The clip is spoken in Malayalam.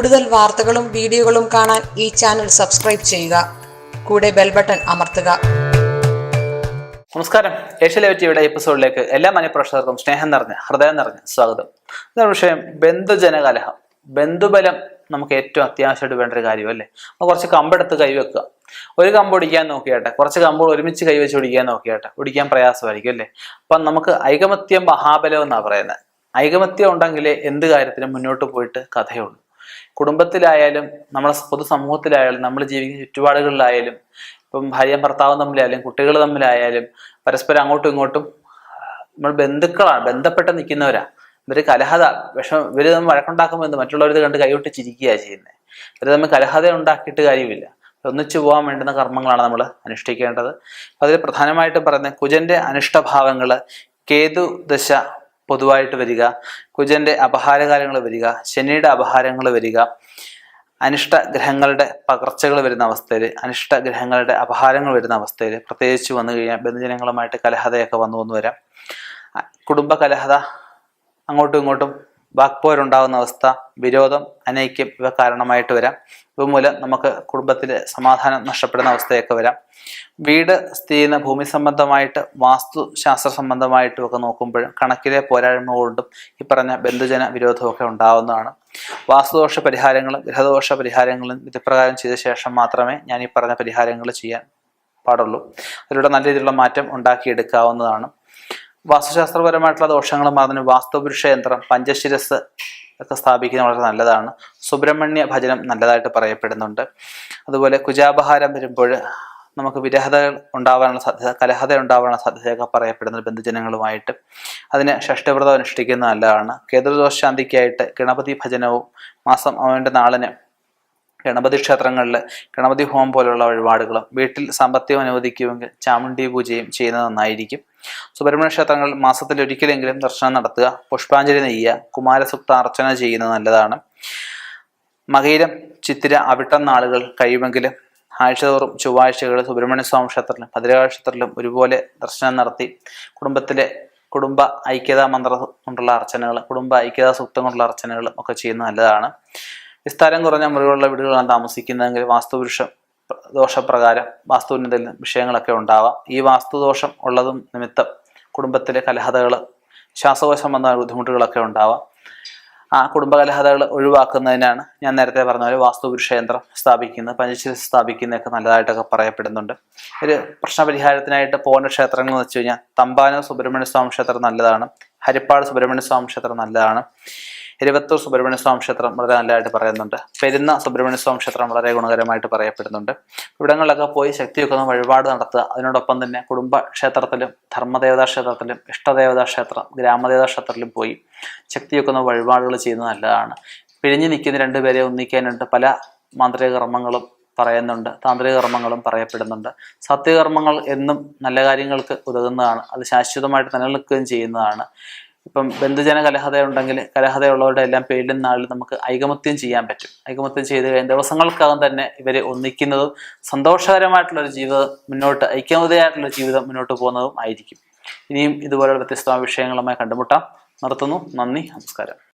കൂടുതൽ വാർത്തകളും വീഡിയോകളും കാണാൻ ഈ ചാനൽ സബ്സ്ക്രൈബ് ചെയ്യുക. കൂടെ ബെൽ ബട്ടൺ അമർത്തുക. നമസ്കാരം. ഏഷ്യ ലൈവ് എപ്പിസോഡിലേക്ക് എല്ലാ മനഃപ്രേക്ഷകർക്കും സ്നേഹം നിറഞ്ഞ ഹൃദയം നിറഞ്ഞ സ്വാഗതം. ഇതാണ് വിഷയം ബന്ധുജനകലഹം. ബന്ധുബലം നമുക്ക് ഏറ്റവും അത്യാവശ്യമായിട്ട് വേണ്ട ഒരു കാര്യം അല്ലേ അപ്പോൾ കുറച്ച് കമ്പെടുത്ത് കൈവെക്കുക ഒരു കമ്പ് ഒടിക്കാൻ നോക്കിയാട്ടെ കുറച്ച് കമ്പുകൾ ഒരുമിച്ച് കൈവച്ച് ഒടിക്കാൻ നോക്കിയാട്ടെ ഒടിക്കാൻ പ്രയാസമായിരിക്കും അല്ലേ? അപ്പം നമുക്ക് ഐകമത്യം മഹാബലം എന്നാണ് പറയുന്നത്. ഐകമത്യം ഉണ്ടെങ്കിലേ എന്ത് കാര്യത്തിനും മുന്നോട്ട് പോയിട്ട് കഥയുള്ളൂ. കുടുംബത്തിലായാലും നമ്മളെ പൊതുസമൂഹത്തിലായാലും നമ്മൾ ജീവിക്കുന്ന ചുറ്റുപാടുകളിലായാലും ഇപ്പം ഭാര്യയും ഭർത്താവും തമ്മിലായാലും കുട്ടികൾ തമ്മിലായാലും പരസ്പരം അങ്ങോട്ടും ഇങ്ങോട്ടും നമ്മൾ ബന്ധുക്കളാണ് ബന്ധപ്പെട്ട് നിൽക്കുന്നവരാ. ഇവർ കലഹത വിഷം ഇവർ തമ്മിൽ വഴക്കുണ്ടാക്കുമ്പോൾ എന്ത് മറ്റുള്ളവർ കണ്ട് കൈവിട്ട് ചിരിക്കുകയാണ് ചെയ്യുന്നത് ഇവർ തമ്മിൽ കലഹത ഉണ്ടാക്കിയിട്ട് കാര്യമില്ല. ഒന്നിച്ചു പോകാൻ വേണ്ടുന്ന കർമ്മങ്ങളാണ് നമ്മൾ അനുഷ്ഠിക്കേണ്ടത്. അതിൽ പ്രധാനമായിട്ടും പറയുന്നത് കുജന്റെ അനിഷ്ടഭാവങ്ങൾ കേതു ദശ പൊതുവായിട്ട് വരിക കുജന്റെ അപഹാരകാലങ്ങൾ വരിക ശനിയുടെ അപഹാരങ്ങൾ വരിക അനിഷ്ട ഗ്രഹങ്ങളുടെ പകർച്ചകൾ വരുന്ന അവസ്ഥയിൽ അനിഷ്ട ഗ്രഹങ്ങളുടെ അപഹാരങ്ങൾ വരുന്ന അവസ്ഥയിൽ പ്രത്യേകിച്ച് വന്നു കഴിഞ്ഞാൽ ബന്ധുജനങ്ങളുമായിട്ട് കലഹതയൊക്കെ വന്നു വന്നു വരാം. കുടുംബ കലഹത അങ്ങോട്ടും ഇങ്ങോട്ടും വാക്പോരുണ്ടാകുന്ന അവസ്ഥ വിരോധം അനൈക്യം ഇവ കാരണമായിട്ട് വരാം. ഇവ മൂലം നമുക്ക് കുടുംബത്തിലെ സമാധാനം നഷ്ടപ്പെടുന്ന അവസ്ഥയൊക്കെ വരാം. വീട് സ്ഥിതി ചെയ്യുന്ന ഭൂമി സംബന്ധമായിട്ട് വാസ്തുശാസ്ത്ര സംബന്ധമായിട്ടും ഒക്കെ നോക്കുമ്പോൾ കണക്കിലെ പോരായ്മ കൊണ്ടും ഈ പറഞ്ഞ ബന്ധുജന വിരോധമൊക്കെ ഉണ്ടാവുന്നതാണ്. വാസ്തുദോഷ പരിഹാരങ്ങളും ഗൃഹദോഷ പരിഹാരങ്ങളും വിധിപ്രകാരം ചെയ്ത ശേഷം മാത്രമേ ഞാൻ ഈ പറഞ്ഞ പരിഹാരങ്ങൾ ചെയ്യാൻ പാടുള്ളൂ. അതിലൂടെ നല്ല രീതിയിലുള്ള മാറ്റം ഉണ്ടാക്കിയെടുക്കാവുന്നതാണ്. വാസ്തുശാസ്ത്രപരമായിട്ടുള്ള ദോഷങ്ങൾ മാറുന്നതിന് വാസ്തുപുരുഷ യന്ത്രം പഞ്ചശിരസ് ഒക്കെ സ്ഥാപിക്കുന്നത് വളരെ നല്ലതാണ്. സുബ്രഹ്മണ്യ ഭജനം നല്ലതായിട്ട് പറയപ്പെടുന്നുണ്ട്. അതുപോലെ കുജാപഹാരം വരുമ്പോൾ നമുക്ക് വിരഹത ഉണ്ടാവാനുള്ള സാധ്യത കലഹത ഉണ്ടാവാനുള്ള സാധ്യതയൊക്കെ പറയപ്പെടുന്നത് ബന്ധുജനങ്ങളുമായിട്ട്. അതിന് ഷഷ്ഠവ്രതം അനുഷ്ഠിക്കുന്നത് നല്ലതാണ്. കേതുദോഷാന്തിക്കായിട്ട് ഗണപതി ഭജനവും മാസം അവന്റെ നാളിന് ഗണപതി ക്ഷേത്രങ്ങളിൽ ഗണപതി ഹോം പോലുള്ള വഴിപാടുകളും വീട്ടിൽ സാമ്പത്തികം അനുവദിക്കുമെങ്കിൽ ചാമുണ്ഡി പൂജയും ചെയ്യുന്നത് നന്നായിരിക്കും. സുബ്രഹ്മണ്യ ക്ഷേത്രങ്ങളിൽ മാസത്തിൽ ഒരിക്കലെങ്കിലും ദർശനം നടത്തുക പുഷ്പാഞ്ജലി നെയ്യുക കുമാരസുക്ത അർച്ചന ചെയ്യുന്നത് നല്ലതാണ്. മകയിരം ചിത്തിര അവിട്ടം നാളുകൾ കഴിയുമെങ്കിലും ആഴ്ചതോറും ചൊവ്വാഴ്ചകൾ സുബ്രഹ്മണ്യ സ്വാമി ക്ഷേത്രത്തിലും ഭദ്രകാളി ക്ഷേത്രത്തിലും ഒരുപോലെ ദർശനം നടത്തി കുടുംബത്തിലെ കുടുംബ ഐക്യതാ മന്ത്രം കൊണ്ടുള്ള അർച്ചനകൾ കുടുംബ ഐക്യതാ സൂക്തം കൊണ്ടുള്ള അർച്ചനകളും ഒക്കെ ചെയ്യുന്നത് നല്ലതാണ്. വിസ്താരം കുറഞ്ഞ മുറികളുള്ള വീടുകളാണ് താമസിക്കുന്നതെങ്കിൽ വാസ്തുപുരുഷ ദോഷപ്രകാരം വാസ്തുവിന് വിഷയങ്ങളൊക്കെ ഉണ്ടാവാം. ഈ വാസ്തുദോഷം ഉള്ളതും നിമിത്തം കുടുംബത്തിലെ കലഹതകൾ ശ്വാസകോശ സംബന്ധമായ ബുദ്ധിമുട്ടുകളൊക്കെ ഉണ്ടാവാം. ആ കുടുംബകലഹതകൾ ഒഴിവാക്കുന്നതിനാണ് ഞാൻ നേരത്തെ പറഞ്ഞ പോലെ വാസ്തുപുരുഷ യന്ത്രം സ്ഥാപിക്കുന്നത് പഞ്ചശീല സ്ഥാപിക്കുന്നതൊക്കെ നല്ലതായിട്ടൊക്കെ പറയപ്പെടുന്നുണ്ട്. ഒരു പ്രശ്നപരിഹാരത്തിനായിട്ട് പോകുന്ന ക്ഷേത്രങ്ങൾ എന്ന് വെച്ച് കഴിഞ്ഞാൽ തമ്പാനം സുബ്രഹ്മണ്യ സ്വാമി ക്ഷേത്രം നല്ലതാണ് ഹരിപ്പാട് സുബ്രഹ്മണ്യ സ്വാമി ക്ഷേത്രം നല്ലതാണ്. എരുവത്തൂർ സുബ്രഹ്മണ്യ സ്വാമി ക്ഷേത്രം വളരെ നല്ലതായിട്ട് പറയുന്നുണ്ട്. പെരുന്ന സുബ്രഹ്മണ്യ സ്വാമി ക്ഷേത്രം വളരെ ഗുണകരമായിട്ട് പറയപ്പെടുന്നുണ്ട്. ഇവിടങ്ങളിലൊക്കെ പോയി ശക്തിയൊക്കെ വഴിപാട് നടത്തുക. അതിനോടൊപ്പം തന്നെ കുടുംബ ക്ഷേത്രത്തിലും ധർമ്മദേവതാ ക്ഷേത്രത്തിലും ഇഷ്ടദേവതാ ക്ഷേത്രം ഗ്രാമദേവതാ ക്ഷേത്രത്തിലും പോയി ശക്തിയൊക്കെ വഴിപാടുകൾ ചെയ്യുന്നത് നല്ലതാണ്. പിഴിഞ്ഞു നിൽക്കുന്ന രണ്ടുപേരെ ഒന്നിക്കാനായിട്ട് പല മാന്ത്രിക കർമ്മങ്ങളും പറയുന്നുണ്ട്. താന്ത്രിക കർമ്മങ്ങളും പറയപ്പെടുന്നുണ്ട്. സത്യകർമ്മങ്ങൾ എന്നും നല്ല കാര്യങ്ങൾക്ക് ഉതകുന്നതാണ്. അത് ശാശ്വതമായിട്ട് നിലനിൽക്കുകയും ചെയ്യുന്നതാണ്. ഇപ്പം ബന്ധുജന കലഹത ഉണ്ടെങ്കിൽ കലഹതയുള്ളവരുടെ എല്ലാം പേരിലും നാളിൽ നമുക്ക് ഐകമത്യം ചെയ്യാൻ പറ്റും. ഐകമത്യം ചെയ്ത് കഴിഞ്ഞ ദിവസങ്ങൾക്കകം തന്നെ ഇവരെ ഒന്നിക്കുന്നതും സന്തോഷകരമായിട്ടുള്ള ഒരു ജീവിതം മുന്നോട്ട് ഐക്യമതയായിട്ടുള്ള ജീവിതം മുന്നോട്ട് പോകുന്നതും ആയിരിക്കും. ഇനിയും ഇതുപോലുള്ള വ്യത്യസ്തമായ വിഷയങ്ങളുമായി കണ്ടുമുട്ടാം. നിർത്തുന്നു. നന്ദി. നമസ്കാരം.